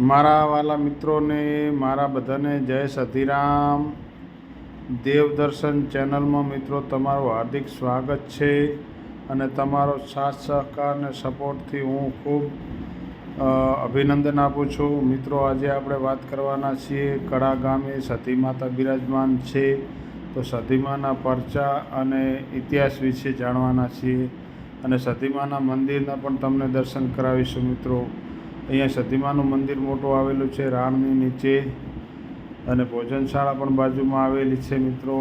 મારા વાલા મિત્રોને, મારા બધાને જય સતીરામ દેવદર્શન ચેનલમાં મિત્રો તમારું હાર્દિક સ્વાગત છે અને તમારો સાથ, સહકાર અને સપોર્ટથી હું ખૂબ અભિનંદન આપું છું. મિત્રો, આજે આપણે વાત કરવાના છીએ કડા ગામે સતી માતા બિરાજમાન છે. તો સતીમાના પરચા અને ઇતિહાસ વિશે જાણવાના છીએ અને સતીમાના મંદિરના પણ તમને દર્શન કરાવીશું મિત્રો. અહીંયા સતીમાનું મંદિર મોટું આવેલું છે રાણની નીચે અને ભોજનશાળા પણ બાજુમાં આવેલી છે મિત્રો.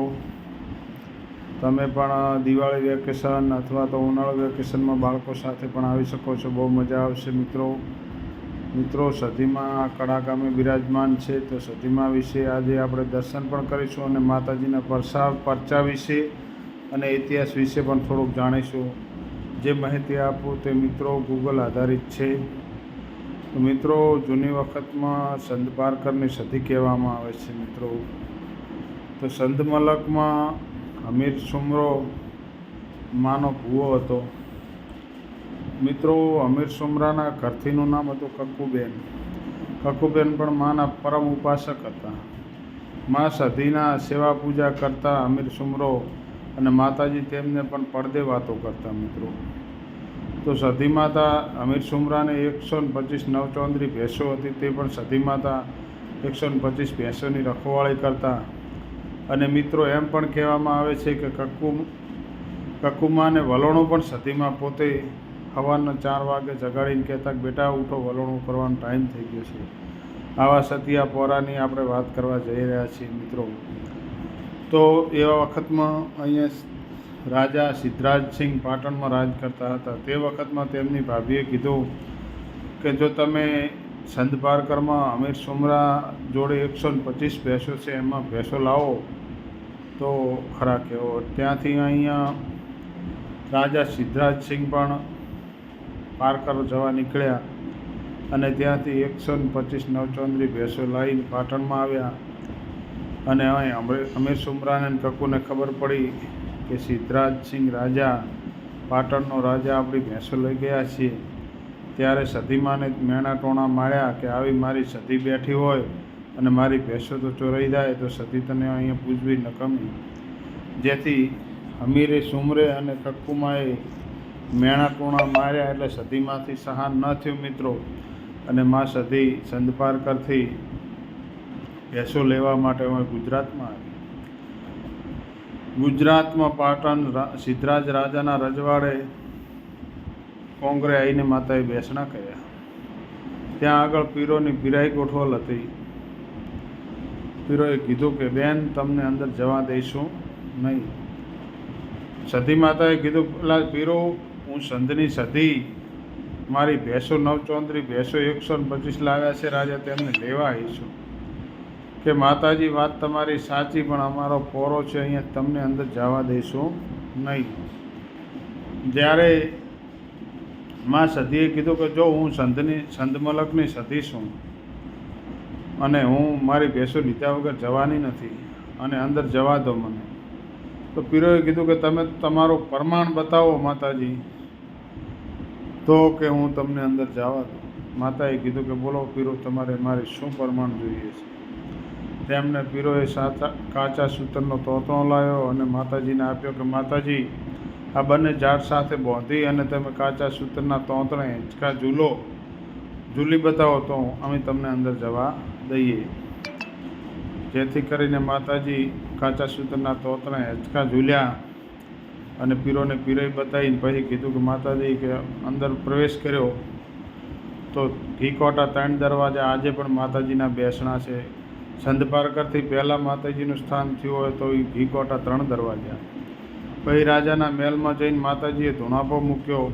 તમે પણ દિવાળી વેકેશન અથવા તો ઉનાળુ વેકેશનમાં બાળકો સાથે પણ આવી શકો છો, બહુ મજા આવશે મિત્રો. મિત્રો સતીમાં કડા ગામે બિરાજમાન છે, તો સતીમા વિશે આજે આપણે દર્શન પણ કરીશું અને માતાજીના પરસા પરચા વિશે અને ઇતિહાસ વિશે પણ થોડુંક જાણીશું. જે માહિતી આપું તે મિત્રો ગૂગલ આધારિત છે. મિત્રો, જૂની વખતમાં સંત પારકરની સતી કહેવામાં આવે છે મિત્રો. તો સંત મલકમાં અમીર સુમરો માનો ભૂવો હતો. મિત્રો, અમીર સુમરાના ઘરથીનું નામ હતું કક્કુબેન કક્કુબેન પણ માના પરમ ઉપાસક હતા. મા સધીના સેવા પૂજા કરતા અમીર સુમરો અને માતાજી તેમને પણ પડદે વાતો કરતા મિત્રો. તો સતી માતા અમીર સુમરાને એકસો ને પચીસ નવચોંદરી ભેંસો હતી, તે પણ સતી માતા એકસો ને પચીસ ભેંસોની રખવાળી કરતા. અને મિત્રો, એમ પણ કહેવામાં આવે છે કે કક્કુ કક્કુમાને વલોણું પણ સતીમાં પોતે સવારના ચાર વાગે જગાડીને કહેતા કે, બેટા, ઉઠો, વલોણું કરવાનો ટાઈમ થઈ ગયો છે. આવા સતિયા પોરાની આપણે વાત કરવા જઈ રહ્યા છીએ, મિત્રો. તો એવા વખતમાં અહીંયા રાજા સિદ્ધરાજસિંહ પાટણમાં રાજ કરતા હતા. તે વખતમાં તેમની ભાભીએ કીધું કે જો તમે સંત પારકરમાં અમીર સુમરા જોડે એકસો ને પચીસ ભેંસો છે, એમાં ભેંસો લાવો તો ખરા કહેવો. ત્યાંથી અહીંયા રાજા સિદ્ધરાજસિંહ પણ પારકર જવા નીકળ્યા અને ત્યાંથી એકસો ને પચીસ નવચંદ્રી ભેંસો લાવીને પાટણમાં આવ્યા. અને અહીં અમીર સુમરાને અને કક્કુને ખબર પડી કે સિદ્ધરાજસિંહ રાજા પાટણનો રાજા આપણી ભેંસો લઈ ગયા છીએ. ત્યારે સધીમાને મેણા ટોણા માર્યા કે આવી મારી સધી બેઠી હોય અને મારી ભેંસો તો ચોરાઈ જાય તો સધી તને અહીંયા પૂજવી નકમી જેથી હમીરે, સુમરે અને કક્કુમાએ મેણા ટોણા માર્યા એટલે સધીમાંથી સહાન ન થયું મિત્રો. અને મા સધી સંદપારકરથી ભેંસો લેવા માટે અમે ગુજરાતમાં ગુજરાતમાં પાટણ સિદ્ધરાજ રાજાના રજવાડે કોંગ્રે આવીને માતાએ બેસણા કર્યા. ત્યાં આગળ પીરોની પીરાઈ ગોઠવલ હતી. પીરોએ કીધું કે, બેન, તમને અંદર જવા દઈશું નહીં. સતી માતાએ કીધું પેલા પીરો, હું સંધની સતી મારી ભેંસો નવચોંદરી, ભેંસો એકસો પચીસ લાવ્યા છે, રાજા, તેમને લેવા આવીશું. કે માતાજી, વાત તમારી સાચી, પણ અમારો પોરો છે અહીંયા તમને અંદર જવા દઈશું નહીં. જ્યારે માં સધીએ કીધું કે જો હું સંતની સંતમલકની સતી છું અને હું મારી ભેંસો લીધા વગર જવાની નથી અને અંદર જવા દો મને, તો પીરોએ કીધું કે તમે તમારું પ્રમાણ બતાવો માતાજી, તો કે હું તમને અંદર જવા દઉં. માતાએ કીધું કે બોલો પીરો, તમારે મારે શું પ્રમાણ જોઈએ છે? તેમણે પીરોએ સાચા, કાચા સૂતરનો તોતણો લાવ્યો અને માતાજીને આપ્યો કે, માતાજી, આ બંને ઝાડ સાથે બોંધી અને તમે કાચા સૂતરના તોતણે હિંચકા ઝૂલો. ઝૂલી બતાવો તો અમે તમને અંદર જવા દઈએ. જેથી કરીને માતાજી કાચા સૂતરના તોતણે હિંચકા ઝૂલ્યા અને પીરોને પીરોય બતાવીને પછી કીધું કે, માતાજી, કે અંદર પ્રવેશ કર્યો તો ઘીકોટા ત્રણ દરવાજા આજે પણ માતાજીના બેસણા છે. સંતપારકરથી પહેલાં માતાજીનું સ્થાન થયું હોય તો એ ઘીકોટા ત્રણ દરવાજા. પછી રાજાના મહેલમાં જઈને માતાજીએ ધુણાપો મૂક્યો.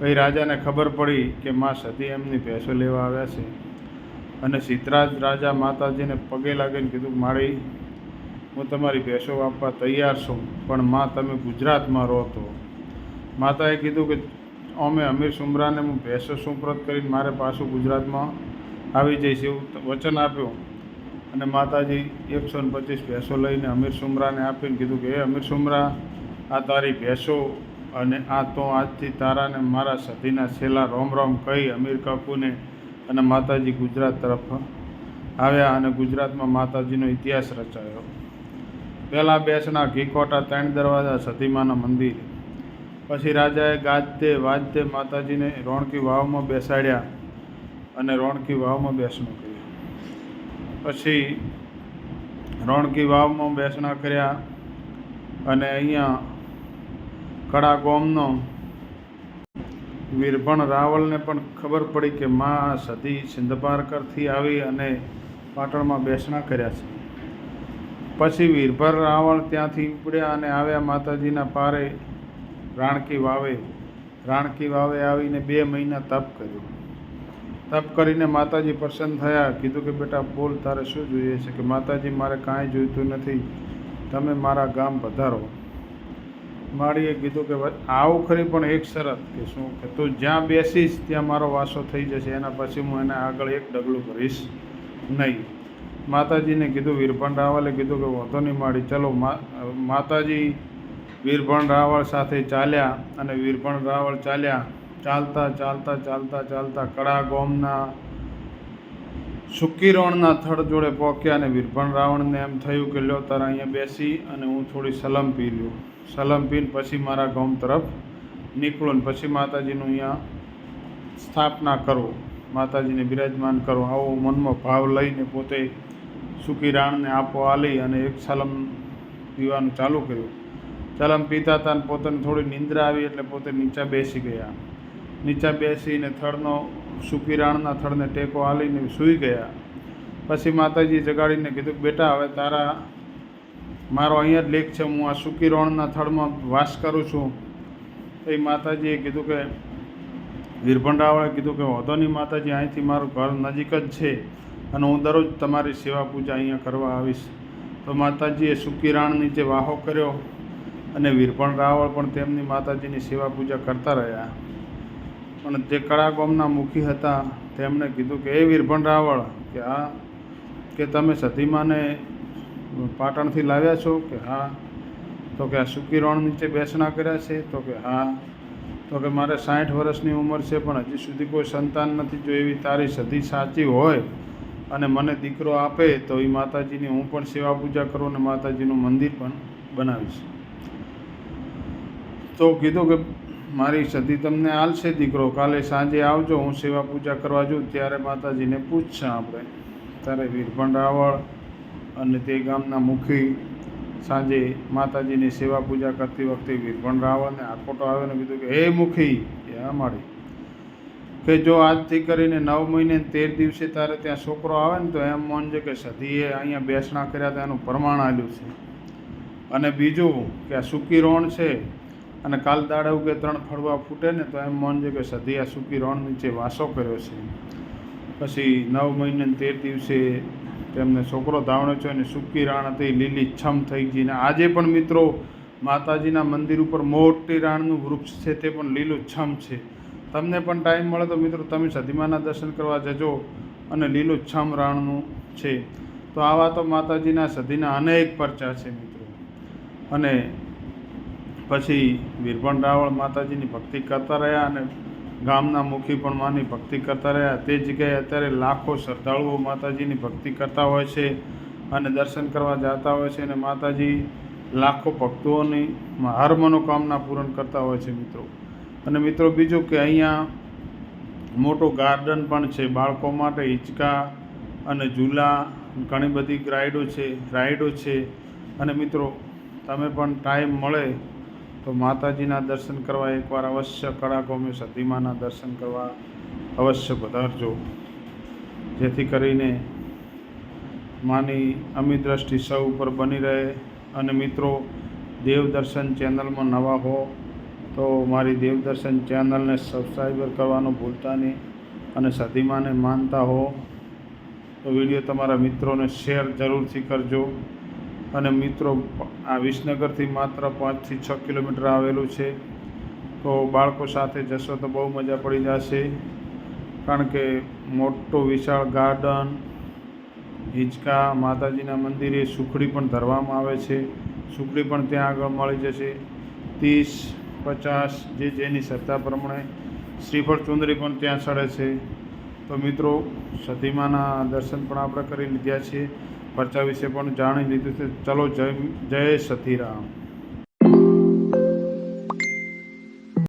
પછી રાજાને ખબર પડી કે મા સતી એમની ભેંસો લેવા આવ્યા છે. અને સિદ્ધરાજ રાજા માતાજીને પગે લાગીને કીધું, મારી હું તમારી ભેંસો આપવા તૈયાર છું, પણ માં તમે ગુજરાતમાં રહો તો. માતાએ કીધું કે, અમે અમીર સુમરાને હું ભેંસો સુપ્રત કરીને મારે પાછું ગુજરાતમાં આવી જઈશ. એવું વચન આપ્યું. અને માતાજી એકસો ને પચીસ ભેંસો લઈને અમીર સુમરાને આપીને કીધું કે, હે અમીર સુમરા, આ તારી ભેંસો અને આ તો આજથી તારાને મારા સધીના છેલ્લા રોમ રોમ કહી અમીર કાકુને અને માતાજી ગુજરાત તરફ આવ્યા અને ગુજરાતમાં માતાજીનો ઇતિહાસ રચાયો. પહેલાં બેસના ઘીકોટા ત્રણ દરવાજા સતીમાના મંદિર. પછી રાજાએ ગાજતે, વાજતે માતાજીને રોણકી વાવમાં બેસાડ્યા અને રોણકી વાવમાં બેસણું પછી રણકી વાવમાં બેસણા કર્યા અને અહીંયા કડા ગોમનો વીરભણ રાવળને પણ ખબર પડી કે મા સતી સિંધપારકરથી આવી અને પાટણમાં બેસણા કર્યા છે. પછી વીરભર રાવળ ત્યાંથી ઉપડ્યા અને આવ્યા માતાજીના પારે રાણકી વાવે. રાણકી વાવે આવીને બે મહિના તપ કર્યું. તપ કરીને માતાજી પ્રસન્ન થયા, કીધું કે, બેટા, બોલ, તારે શું જોઈએ છે? કે માતાજી, મારે કાંઈ જોઈતું નથી. તમે મારા ગામ પધારો. માળીએ કીધું કે આવું ખરી પણ એક શરત, કે શું? કે તું જ્યાં બેસીશ, ત્યાં મારો વાસો થઈ જશે. એના પછી હું એને આગળ એક ડગલું કરીશ નહીં. માતાજીને કીધું વીરભણ રાવલે કીધું કે, વાંધો નહીં માડી ચલો. માતાજી વીરભણ રાવળ સાથે ચાલ્યા અને વીરભણ રાવળ ચાલ્યા ચાલતા ચાલતા ચાલતા ચાલતા કડા ગોમના સુકીરણના થડ જોડે પહોંચ્યા અને વીરભણ રાવણને એમ થયું કે, લ્યો તારા અહીંયા બેસી અને હું થોડી સલમ પી લ્યો. સલમ પીને પછી મારા ગોમ તરફ નીકળું ને પછી માતાજીનું અહીંયા સ્થાપના કરો, માતાજીને બિરાજમાન કરો. આવો મનમાં ભાવ લઈને પોતે સુકી રાણને આપો આલી અને એક સલમ પીવાનું ચાલુ કર્યું. સલમ પીતા હતા પોતાને થોડી નિંદ્રા આવી એટલે પોતે નીચા બેસી ગયા. નીચા બેસીને થડનો સુકી રાણના થડને ટેકો આલીને સૂઈ ગયા. પછી માતાજી જગાડીને કીધું કે બેટા, હવે તારા, મારો અહીંયા જ લેખ છે, હું આ સુકી થળમાં વાસ કરું છું. એ માતાજીએ કીધું કે વીરભંડાવાળે કીધું કે નહીં માતાજી, અહીંથી મારું ઘર નજીક જ છે અને હું દરરોજ તમારી સેવા પૂજા અહીંયા કરવા આવીશ. તો માતાજીએ સુકી રાણ નીચે વાહો કર્યો અને વીરપણ રાવળ પણ તેમની માતાજીની સેવા પૂજા કરતા રહ્યા. પણ જે કળા ગામના મુખી હતા, તેમણે કીધું કે, એ વીરભણ રાવળ, કે આ, કે તમે સતીમાને પાટણથી લાવ્યા છો, કે હા, તો કે આ સુકી રણ નીચે બેસણા કર્યા છે, તો કે હા, તો કે મારે સાઠ વર્ષની ઉંમર છે, પણ હજી સુધી કોઈ સંતાન નથી, જો એવી તારી સધી સાચી હોય અને મને દીકરો આપે, તો એ માતાજીની હું પણ સેવા પૂજા કરું અને માતાજીનું મંદિર પણ બનાવીશ. તો કીધું કે મારી સતી તમને આલશે દીકરો, કાલે સાંજે આવજો, હું સેવા પૂજા કરવા જઉં, ત્યારે માતાજીને પૂછશે આપણે. ત્યારે વીરભણ રાવળ અને તે ગામના મુખી સાંજે માતાજીની સેવા પૂજા કરતી વખતે વીરભણ રાવળને આખોટો આવ્યો ને કીધું કે, હે મુખી, એ મારી. કે જો આજથી કરીને નવ મહિને તેર દિવસે તારે ત્યાં છોકરો આવે ને તો એમ માનજે કે સધીએ અહીંયા બેસણા કર્યા હતા, એનું પ્રમાણ આવ્યું છે. અને બીજું કે આ સૂકી રોણ છે અને કાલ દાડે કે ત્રણ ફળવા ફૂટે ને તો એમ માનજે કે સધિયા સૂકી રણ નીચે વાસો કર્યો છે. પછી નવ મહિને તેર દિવસે તેમને છોકરો ધાવણો છે અને સૂકી રાણ હતી, લીલી છમ થઈ ગઈ ને આજે પણ મિત્રો માતાજીના મંદિર ઉપર મોટી રાણનું વૃક્ષ છે તે પણ લીલું છમ છે. તમને પણ ટાઈમ મળે તો મિત્રો તમે સધીમાના દર્શન કરવા જજો અને લીલું છમ રાણનું છે. તો આવા તો માતાજીના સધીના અનેક પરચા છે મિત્રો. અને પછી વીરભણ રાવળ માતાજીની ભક્તિ કરતા રહ્યા અને ગામના મુખી પણ માની ભક્તિ કરતા રહ્યા. તે જગ્યાએ અત્યારે લાખો શ્રદ્ધાળુઓ માતાજીની ભક્તિ કરતા હોય છે અને દર્શન કરવા જતા હોય છે અને માતાજી લાખો ભક્તોની હર મનોકામના પૂરણ કરતા હોય છે મિત્રો. અને મિત્રો બીજું કે અહીંયા મોટું ગાર્ડન પણ છે બાળકો માટે હિંચકા અને ઝૂલા ઘણી બધી રાઈડો છે રાઈડો છે. અને મિત્રો, તમે પણ ટાઈમ મળે તો માતાજીના દર્શન કરવા એકવાર અવશ્ય કળાકોમે સતીમાના દર્શન કરવા અવશ્ય પધારજો. જેથી કરીને માની અમી દ્રષ્ટિ સૌ ઉપર બની રહે અને મિત્રો, દેવદર્શન ચેનલમાં નવા હો તો મારી દેવદર્શન ચેનલને સબસ્ક્રાઈબર કરવાનું ભૂલતા નહીં અને સતીમાને માનતા હો. તો વીડિયો તમારા મિત્રોને શેર જરૂરથી કરજો. અને મિત્રો, આ વિસનગરથી માત્ર પાંચથી છ કિલોમીટર આવેલું છે. તો બાળકો સાથે જશો તો બહુ મજા પડી જશે. કારણ કે મોટું વિશાળ ગાર્ડન, હિંચકા, માતાજીના મંદિરે સુખડી પણ ધરવામાં આવે છે. સુખડી પણ ત્યાં આગળ મળી જશે. ત્રીસ, પચાસ, જે જેની શ્રદ્ધા પ્રમાણે શ્રીફળ ચુંદરી પણ ત્યાં ચડે છે. તો મિત્રો સતીમાના દર્શન પણ આપણે કરી લીધા છે પરચા વિશે પણ જાણી લીધું છે. ચલો જય જય સતીરામ.